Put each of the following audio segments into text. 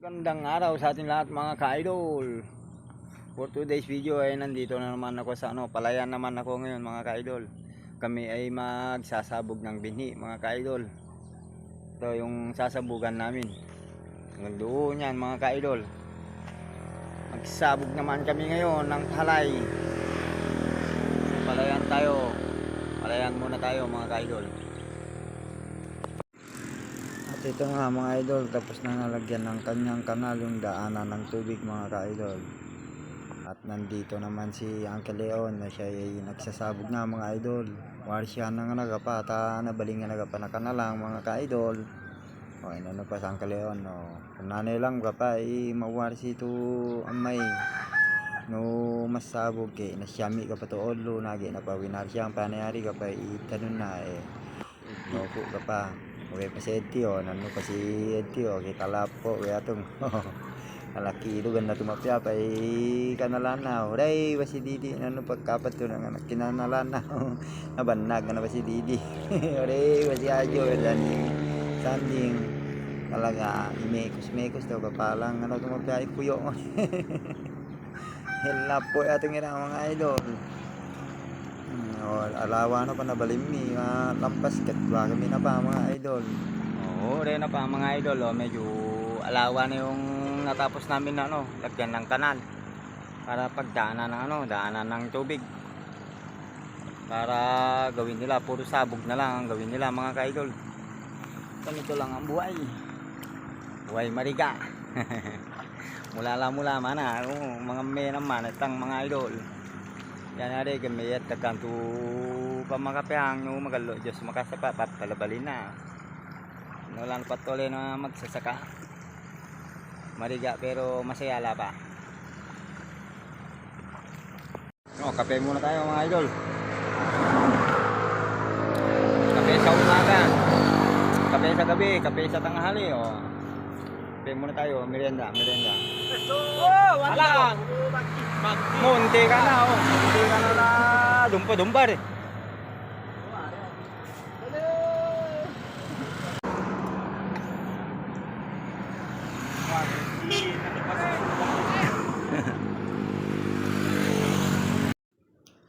Gandang araw sa ating lahat mga ka-idol. For today's video ay nandito na naman ako sa ano, palayan naman ako ngayon mga ka-idol. Kami ay magsasabog ng binhi mga ka-idol. Ito yung sasabugan namin. Hanggang doon yan mga ka-idol. Magsabog naman kami ngayon ng halay. Palayan tayo. Palayan muna tayo mga ka-idol. Ito nga mga idol, tapos na nalagyan ng kanyang kanal yung daanan ng tubig mga ka-idol. At nandito naman si Uncle Leon na siya ay nagsasabog na mga idol. War siya nang nagapata, nabaling nga nagapa na kanalang mga ka-idol. O ano pa sa Uncle Leon, no. Kung nanay lang ka pa, ay mawar si to amay. No masabog kay nasyami ka pa to odlo, nagi na pa winar siya ang panayari ka pa, itanon na eh. No po ka pa. Uwe pa si Eddie oh, nano pa si Eddie oh, kita lapo, uwe atong alaki ilo ganda tumapya pa eh, kanalan na, uray pa si Didi, nano pagkapat to nang anak kinanalan na, nabanag na pa si Didi, uray pa si Ajo, sanding, sanding, talaga, imekos-mekos daw kapalang, ano tumapya, ipuyo mo, helapo atong ina mga idol, Hmm, o, alawa na pa na balimmi, uh, lampas katwa kami na pa mga idol. Oo, rin na pa mga idol, oh, medyo alawa na yung natapos namin na ano, lagyan ng kanal. Para pagdaanan ng ano, daanan ng tubig. Para gawin nila, puro sabog na lang ang gawin nila mga ka-idol. Ganito lang ang buhay. Buhay mariga. mula lang mula mana, oh, mga may naman, itang mga idol. Yan na rin, gamayat na kanto pamakapyang no magalo Diyos makasapa pat palabalin na. No lang patuloy na magsasaka. Mariga pero masayala pa. No, kape muna tayo mga idol. Kape sa umaga. Kape sa gabi, kape sa tanghali oh. Kape muna tayo, merienda, merienda. Oh, wala. Munti ka na oh. Munti ka na na dumpa-dumpa eh.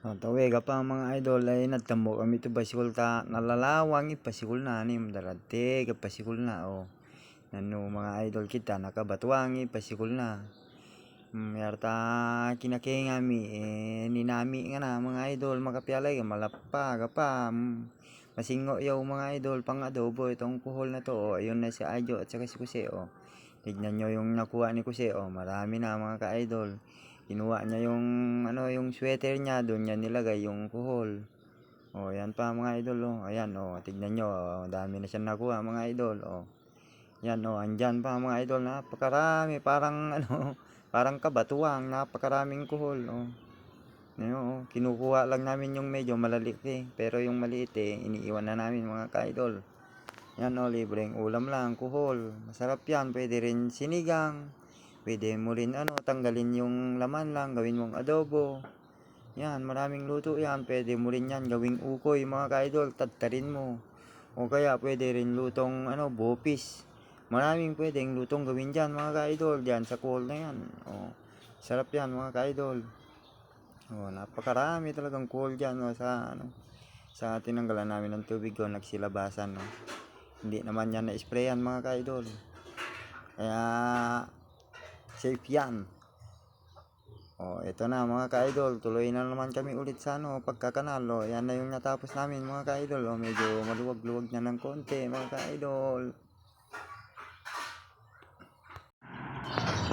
Oh, tawi ka pa mga idol ay nagtambo kami to basikul ta nalalawang ipasikul na ni darate kapasikul na oh. Nano mga idol kita nakabatuang ipasikul na. Hmm, yarta kinakay ngami eh ninami nga na mga idol makapyalay ka malapa ka. Hmm, Masingo yaw mga idol pang adobo itong kuhol na to oh. Ayun na si Ajo at saka si Kuse oh. Tignan nyo yung nakuha ni Kuse oh. Marami na mga ka-idol. Kinuha niya yung ano yung sweater niya doon niya nilagay yung kuhol. Oh, yan pa mga idol oh. Ayan oh, tignan nyo oh. Dami na siya nakuha mga idol oh. Yan oh, andyan pa mga idol napakarami parang ano parang kabatuang napakaraming kuhol. Yan, oh, kinukuha lang namin yung medyo malaliit eh, pero yung maliit eh iniiwan na namin mga ka-idol. Yan oh, libreng ulam lang, kuhol. Masarap yan, pwede rin sinigang. Pwede mo rin ano, tanggalin yung laman lang, gawin mong adobo. Yan, maraming luto yan. Pwede mo rin yan gawing ukoy mga ka-idol, tadtarin mo. O kaya pwede rin lutong ano, bopis. Maraming pwedeng lutong gawin dyan mga ka-idol, dyan sa kuhol na yan. O, sarap yan mga ka-idol. O, napakarami talagang kuhol dyan o, sa ano, sa tinanggalan namin ng tubig o nagsilabasan. No? Hindi naman yan na-sprayan mga ka-idol. Kaya, safe yan. Oh, ito na mga ka-idol, tuloy na naman kami ulit sa ano, pagkakanal. Oh, yan na yung natapos namin mga ka-idol. Oh, medyo maluwag-luwag na ng konti mga ka-idol.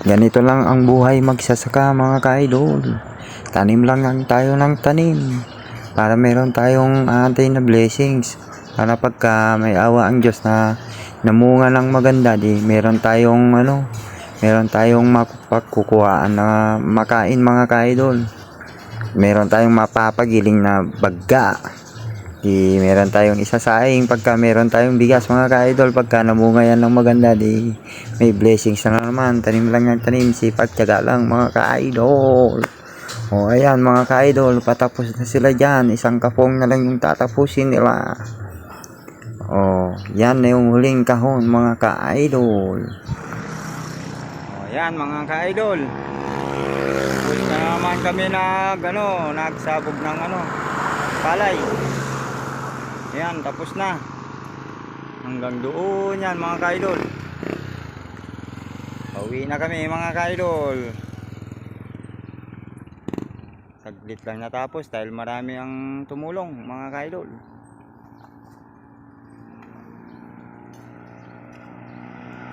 Ganito lang ang buhay magsasaka mga ka-idol. Tanim lang lang tayo ng tanim para meron tayong antay na blessings. Para pagka may awa ang Diyos na namunga ng maganda, di meron tayong ano, meron tayong mapagkukuhaan na makain mga ka-idol. Meron tayong mapapagiling na bagga. Di meron tayong isasaing pagka meron tayong bigas mga ka-idol. Pagka namunga yan ng maganda, di may blessings na naman. Tanim lang ng tanim, sipag tiyaga lang mga ka-idol. O ayan mga ka-idol, patapos na sila dyan. Isang kapong na lang yung tatapusin nila. O, yan na yung huling kahon mga ka-idol. Ayan mga ka-idol. Tapos na naman kami nag ano, nagsabog ng ano, palay. Ayan, tapos na. Hanggang doon yan mga ka-idol. Pauwi na kami mga ka-idol. Saglit lang natapos dahil marami ang tumulong mga ka-idol.